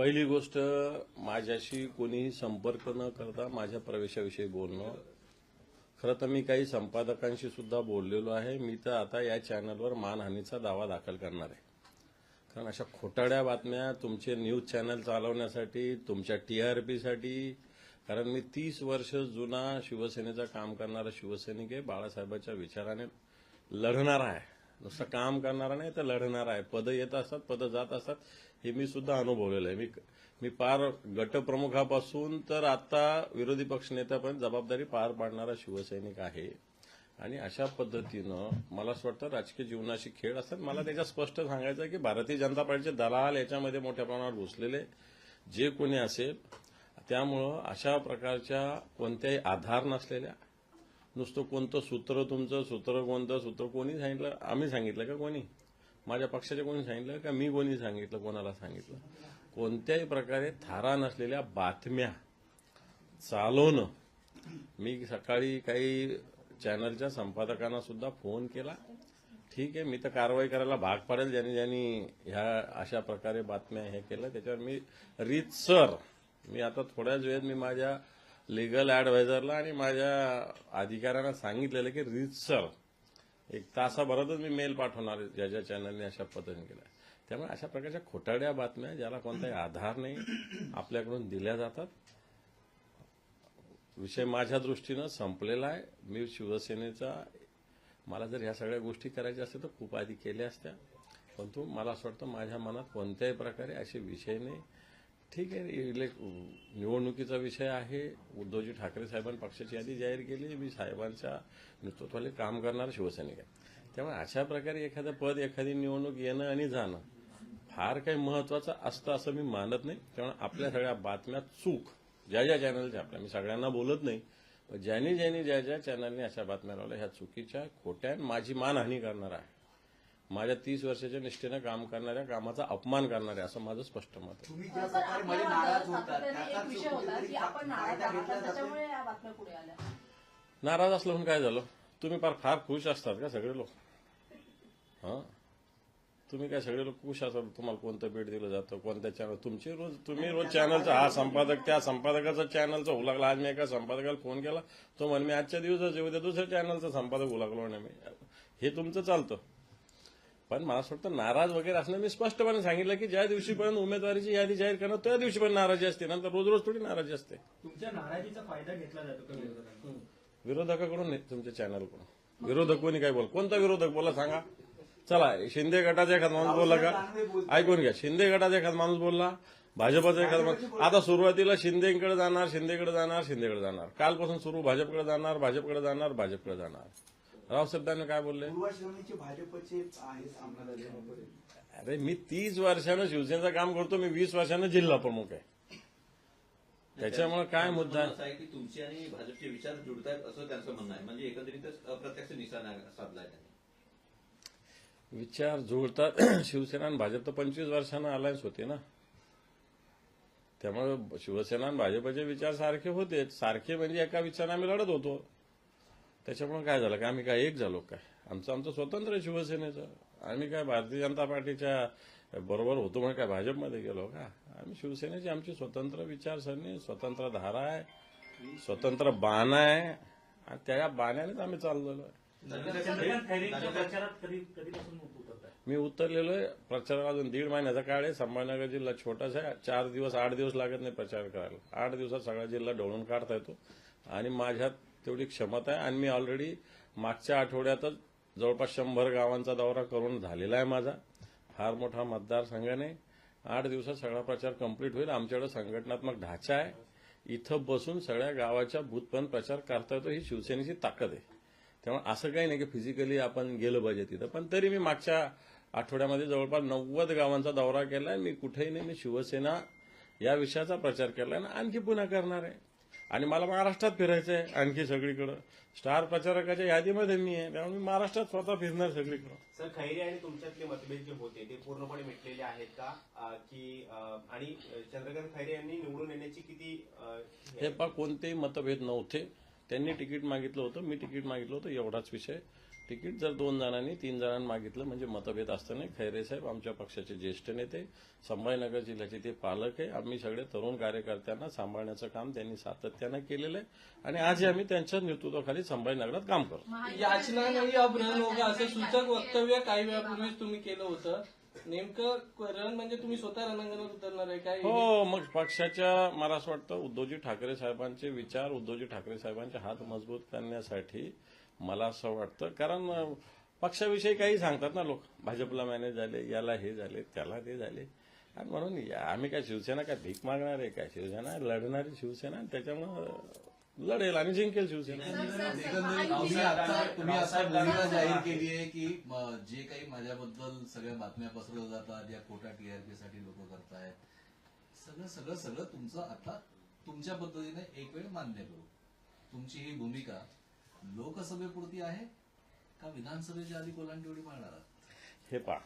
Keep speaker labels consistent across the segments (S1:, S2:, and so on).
S1: पहिली गोष्ट माझ्याशी कोणीही संपर्क न करता माझ्या प्रवेशाविषयी बोलणं. खरं तर मी काही संपादकांशी सुद्धा बोललेलो आहे. मी तर आता या चॅनलवर मानहानीचा दावा दाखल करणार आहे. कारण अशा खोटाड्या बातम्या तुमचे न्यूज चॅनल चालवण्यासाठी तुमच्या टीआरपीसाठी कारण मी तीस वर्ष जुना शिवसेनेचं काम करणारा शिवसैनिक आहे. बाळासाहेबांच्या विचाराने लढणार आहे. नुसतं काम करणारा नाही तर लढणार आहे. पदं येत असतात पदं जात असतात. हे मी सुद्धा अनुभवलेलं आहे. मी मी पार गटप्रमुखापासून तर आता विरोधी पक्षनेत्यापर्यंत जबाबदारी पार पाडणारा शिवसैनिक आहे. आणि अशा पद्धतीनं मला असं वाटतं राजकीय जीवनाशी खेळ असतात. मला त्याच्यात स्पष्ट सांगायचं आहे की भारतीय जनता पार्टीचे दलाल याच्यामध्ये मोठ्या प्रमाणावर घुसलेले जे कोणी असेल त्यामुळं अशा प्रकारच्या कोणत्याही आधार नसलेल्या नुसतं कोणतं सूत्र तुमचं सूत्र कोणतं सूत्र कोणी सांगितलं? आम्ही सांगितलं का कोणी? माझ्या पक्षाचे कोणी सांगितलं का मी कोणी सांगितलं कोणाला सांगितलं? कोणत्याही प्रकारे थारा नसलेल्या बातम्या चालवणं. मी सकाळी काही चॅनलच्या संपादकांना सुद्धा फोन केला. ठीक आहे मी तर कारवाई करायला भाग पाडेल. ज्यांनी ज्यांनी ह्या अशा प्रकारे बातम्या हे केलं त्याच्यावर मी रीतसर मी आता थोड्याच वेळेत मी माझ्या लिगल ॲडवायझरला आणि माझ्या अधिकाऱ्यांना सांगितलेलं की रीतसर एक तासाभरातच मी मेल पाठवणार ज्या ज्या चॅनलने अशा पद्धतीने केलं त्यामुळे अशा प्रकारच्या खोटाड्या बातम्या ज्याला कोणताही आधार नाही आपल्याकडून दिल्या जातात. विषय माझ्या दृष्टीनं संपलेला आहे. मी शिवसेनेचा मला जर ह्या सगळ्या गोष्टी करायच्या असतील तर खूप आधी केल्या असत्या. परंतु मला असं वाटतं माझ्या मनात कोणत्याही प्रकारे असे विषय नाही. ठीक आहे. इलेक निवडणुकीचा विषय आहे. उद्धवजी ठाकरे साहेबांनी पक्षाची यादी जाहीर केली. मी साहेबांच्या नेतृत्वाने काम करणारा शिवसैनिक आहे. त्यामुळे अशा प्रकारे एखादं पद एखादी निवडणूक येणं आणि जाणं फार काही महत्वाचं असतं असं मी मानत नाही. त्यामुळे आपल्या सगळ्या बातम्या चूक. ज्या ज्या चॅनलच्या आपल्या. मी सगळ्यांना बोलत नाही. पण ज्यांनी ज्यांनी ज्या ज्या चॅनलने अशा बातम्या लावल्या ह्या चुकीच्या खोट्या माझी मानहानी करणार आहे. माझ्या तीस वर्षाच्या निष्ठेनं काम करणाऱ्या कामाचा अपमान करणाऱ्या असं माझं स्पष्ट मत आहे.
S2: तुम्ही
S3: सर,
S2: ज्या प्रकारे
S3: आपल्या
S2: मध्ये नाराज होतात त्याचा फायदा घेतला जातो.
S1: असलं म्हणून काय झालं? तुम्ही फार फार खुश असतात का सगळे लोक? हां? तुम्ही काय सगळे लोक खुश असतात? तुम्हाला कोणतं भेट दिलं जातं? कोणत्या चॅनल तुमची रोज तुम्ही रोज चॅनलचा हा संपादक त्या संपादकाचा चॅनलचा उलागला आज मी एका संपादकाला फोन केला. तो म्हणे मी आजच्या दिवसाच उद्या दुसऱ्या चॅनलचा संपादक उलागलो म्हणे मी. हे तुमचं चालतं. पण मला असं वाटतं नाराज वगैरे असणं मी स्पष्टपणे सांगितलं की ज्या दिवशीपर्यंत उमेदवारीची यादी जाहीर करणं त्या दिवशीपर्यंत नाराजी असते. नंतर रोज रोज थोडी नाराजी असते.
S4: तुमच्या नाराजीचा फायदा घेतला जातो का विरोधकांकडून?
S1: तुमच्या चॅनलकडून विरोधक कोणी काय बोल कोणता विरोधक? बोला सांगा. चला शिंदे गटाचा एखादा माणूस बोलला का? ऐकून घ्या. शिंदे गटाचा एखादा माणूस बोलला भाजपचा एखादा माणूस आता सुरुवातीला शिंदेकडे जाणार शिंदेकडे जाणार शिंदेकडे जाणार. कालपासून सुरू भाजपकडे जाणार भाजपकडे जाणार भाजपकडे जाणार. रावसाहेब दानवे काय बोलले?
S2: पूर्वश्रमीचे भाजपचे
S1: अरे मी तीस वर्षानं शिवसेनेचं काम करतो मी वीस वर्षानं जिल्हा प्रमुख आहे. त्याच्यामुळे काय मुद्दा? आहे?
S5: असं आहे की तुमचे आणि भाजपचे विचार जुळतायत असं त्यांचं म्हणणं आहे. म्हणजे एकंदरीतच अप्रत्यक्ष निशाणा साधलाय त्यांनी.
S1: विचार जुळतात. शिवसेना आणि भाजप तर पंचवीस वर्षानं अलायन्स होते ना. त्यामुळे शिवसेना आणि भाजपचे विचार सारखे होते. सारखे म्हणजे एका विचाराने आम्ही लढत होतो. त्याच्यामुळे काय झालं? का आम्ही काय एक झालो काय? आमचं आमचं स्वतंत्र आहे शिवसेनेचं. आम्ही काय भारतीय जनता पार्टीच्या बरोबर होतो म्हणून काय भाजपमध्ये गेलो का? आम्ही शिवसेनेची आमची स्वतंत्र विचारसरणी स्वतंत्र धारा आहे स्वतंत्र बाण आहे. आणि त्या बाण्यानेच आम्ही चाललेलो आहे. मी उतरलेलो आहे. प्रचाराला अजून दीड महिन्याचा काळ आहे. संभाजीनगर जिल्हा छोटासा आहे. चार दिवस आठ दिवस लागत नाही प्रचार करायला. आठ दिवसात सगळा जिल्हा ढवळून काढता येतो. आणि माझ्यात तेवढी क्षमता आहे. आणि मी ऑलरेडी मागच्या आठवड्यातच जवळपास शंभर गावांचा दौरा करून झालेला आहे माझा. फार मोठा मतदारसंघाने नाही आठ दिवसात सगळा प्रचार कंप्लीट होईल. आमच्याकडे संघटनात्मक ढाचा आहे. इथं बसून सगळ्या गावाच्या बूथपर्यंत प्रचार करता येतो. ही शिवसेनेची ताकद आहे. त्यामुळे असं काही नाही की फिजिकली आपण गेलं पाहिजे तिथं. पण तरी मी मागच्या आठवड्यामध्ये जवळपास नव्वद गावांचा दौरा केलाय. मी कुठेही नाही मी शिवसेना या विषयाचा प्रचार केलाय आणि आणखी पुन्हा करणार आहे. आणि मला महाराष्ट्रात फिरायचं आहे आणखी सगळीकडं. स्टार प्रचारकाच्या यादीमध्ये मी आहे. त्यामुळे मी महाराष्ट्रात स्वतः फिरणार सगळीकडं.
S6: सर खैरे आणि तुमच्यातले मतभेद जे होते ते पूर्णपणे मिटलेले आहेत का? अं, की अं, आणि चंद्रकांत खैरे यांनी निवडून येण्याची किती अं, हे
S1: हे पा कोणतेही मतभेद नव्हते. त्यांनी तिकीट मागितलं होतं मी तिकीट मागितलं होतं एवढाच विषय. तिकीट जर दोन जणांनी तीन जणांनी मागितलं म्हणजे मतभेद असतं नाही. खैरे साहेब आमच्या पक्षाचे ज्येष्ठ नेते संभाजीनगर जिल्ह्याचे ते पालक आहे. आम्ही सगळे तरुण कार्यकर्त्यांना सांभाळण्याचं काम त्यांनी सातत्यानं केलेलं आहे. आणि आजही आम्ही त्यांच्या नेतृत्वाखाली संभाजीनगरात काम करतो.
S7: याचना नाही अब होगा असं सूचक वक्तव्य काही वेळापूर्वीच तुम्ही केलं होतं. नेमकं रण म्हणजे तुम्ही स्वतः रणांगणात उतरणार आहे काय
S1: हो? मग पक्षाच्या मला असं वाटतं उद्धवजी ठाकरे साहेबांचे विचार उद्धवजी ठाकरे साहेबांचे हात मजबूत करण्यासाठी मला असं वाटतं. कारण पक्षाविषयी काही सांगतात ना लोक. भाजपला मॅनेज झाले याला हे झाले त्याला ते झाले. आणि म्हणून आम्ही काय शिवसेना काय भीक मागणार आहे काय शिवसेना लढणारी शिवसेना त्याच्यामुळं लढेल आणि जिंकेल शिवसेना.
S8: तुम्ही आता भूमिका जाहीर केली आहे की म, जे काही माझ्याबद्दल सगळ्या बातम्या पसरवल्या जातात या खोट्या टीआरपी साठी लोक करतायत. सगळं सगळं सगळं तुमचं आता तुमच्या पद्धतीने एक वेळ मान्य करू. तुमची ही भूमिका लोकसभेपुरती आहे का विधानसभेच्या आधी कोलांटेवडी मारणार आहात?
S1: हे पहा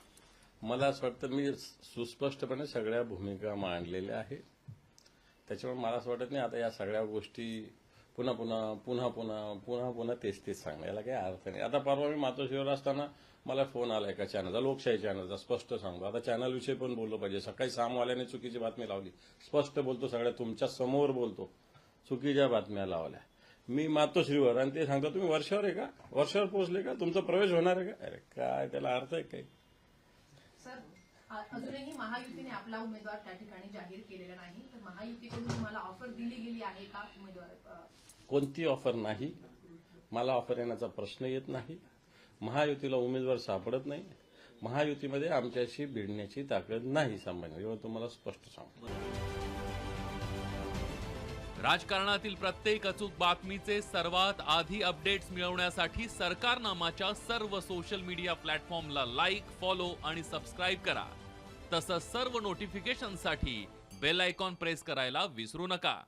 S1: मला असं वाटतं मी सुस्पष्टपणे सगळ्या भूमिका मांडलेल्या आहेत. त्याच्यामुळे मला असं वाटत नाही आता या सगळ्या गोष्टी पुन्हा पुन्हा पुन्हा पुन्हा पुन्हा पुन्हा तेच तेच सांगणं. याला काही अर्थ नाही. आता परवा मी मातोश्रीवर असताना मला फोन आला एका चॅनलचा लोकशाही चॅनलचा स्पष्ट सांगतो आता चॅनलविषयी पण बोललो पाहिजे. सकाळी सामवाल्याने चुकीची बातमी लावली. स्पष्ट बोलतो सगळ्या तुमच्यासमोर बोलतो. चुकीच्या बातम्या लावल्या. मी मातोश्रीवर आणि ते सांगतो तुम्ही वर्षावर आहे का? वर्षावर पोहोचले का? तुमचा प्रवेश होणार आहे का? अरे काय त्याला अर्थ आहे काही?
S3: अजूनही महायुतीने आपला उमेदवार त्या ठिकाणी जाहीर केलेला नाही. तर महायुतीकडून तुम्हाला ऑफर दिली गेली आहे का उमेदवार
S1: कोणती ऑफर नाही मला ऑफर येण्याचा प्रश्न येत नाही महायुतीला उमेदवार सापडत नाही महायुतीमध्ये आमच्याशी भिडण्याची ताकद नाही सामान्य. एवढं तुम्हाला स्पष्ट सांगतो.
S9: राजकारणातील प्रत्येक अचूक बातमीचे सर्वात आधी अपडेट्स मिळवण्यासाठी सरकारनामाच्या सर्व सोशल मीडिया प्लॅटफॉर्मला लाईक फॉलो आणि सबस्क्राईब करा. तसंच सर्व नोटिफिकेशनसाठी बेल आयकॉन प्रेस करायला विसरू नका.